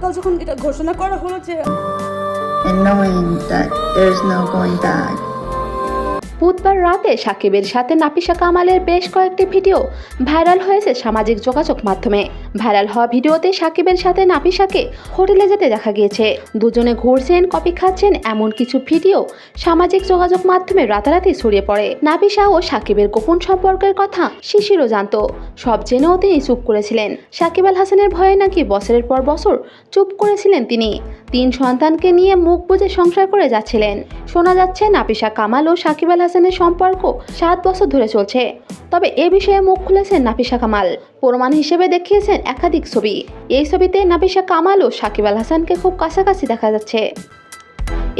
কাল যখন এটা ঘোষণা করা হলো যে and knowing that there's no going back. বুধবার রাতে সাকিবের সাথে নাপিসা কামালের বেশ কয়েকটি ভিডিও ভাইরাল হয়েছে সামাজিক যোগাযোগ মাধ্যমে। ভাইরাল হওয়া ভিডিওতে সাকিবের সাথে নাপিসাকে হোটেলে যেতে দেখা গিয়েছে। দুজনে ঘুরছেন কপি খাচ্ছেন এমন কিছু ভিডিও সামাজিক যোগাযোগ মাধ্যমে রাতারাতি ছড়িয়ে পড়ে। নাপিসা ও সাকিবের গোপন সম্পর্কের কথা শিশিরও জানত। সব জেনেও তিনি চুপ করেছিলেন। সাকিব আল হাসানের ভয়ে নাকি বছরের পর বছর চুপ করেছিলেন তিনি। তিন সন্তানকে নিয়ে মুখ বুজে সংসার করে যাচ্ছিলেন। শোনা যাচ্ছে নাপিসা কামাল ও সাকিব আল হাসানের সম্পর্ক সাত বছর ধরে চলছে। তবে এ বিষয়ে মুখ খুলেছেন নাপিসা কামাল। প্রমাণ হিসেবে দেখিয়েছেন একাধিক ছবি। এই ছবিতে নাপিসা কামাল ও সাকিব আল হাসানকে খুব কাছাকাছি দেখা যাচ্ছে।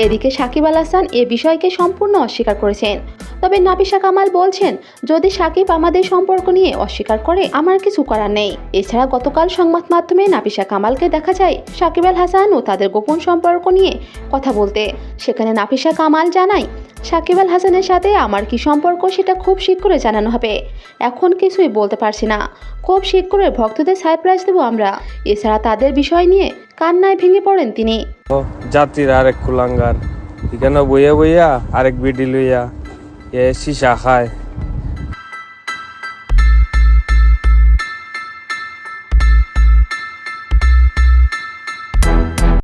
এদিকে সাকিব আল হাসান এ বিষয়কে সম্পূর্ণ অস্বীকার করেছেন। তবে নাপিসা কামাল বলছেন, যদি সাকিব আমাদের সম্পর্ক নিয়ে অস্বীকার করে, আমার কিছু করার নেই। এছাড়া গতকাল সংবাদ মাধ্যমে নাপিসা কামালকে দেখা যায়, সাকিব আল হাসান ও তাদের গোপন সম্পর্ক নিয়ে কথা বলতে। সেখানে নাপিসা কামাল জানায়, সাকিব আল হাসানের সাথে আমার কি সম্পর্ক সেটা খুব শীঘ্রই জানানো হবে। এখন কিছুই বলতে পারছি না। খুব শীঘ্রই ভক্তদের সারপ্রাইজ দেবো আমরা। এছাড়া তাদের বিষয় নিয়ে কান্নায় ভেঙে পড়েন তিনি। জাতির আরেক কুলাঙ্গার। এখানে বইয়া বইয়া আরেক বিডি লইয়া 예, 시작할.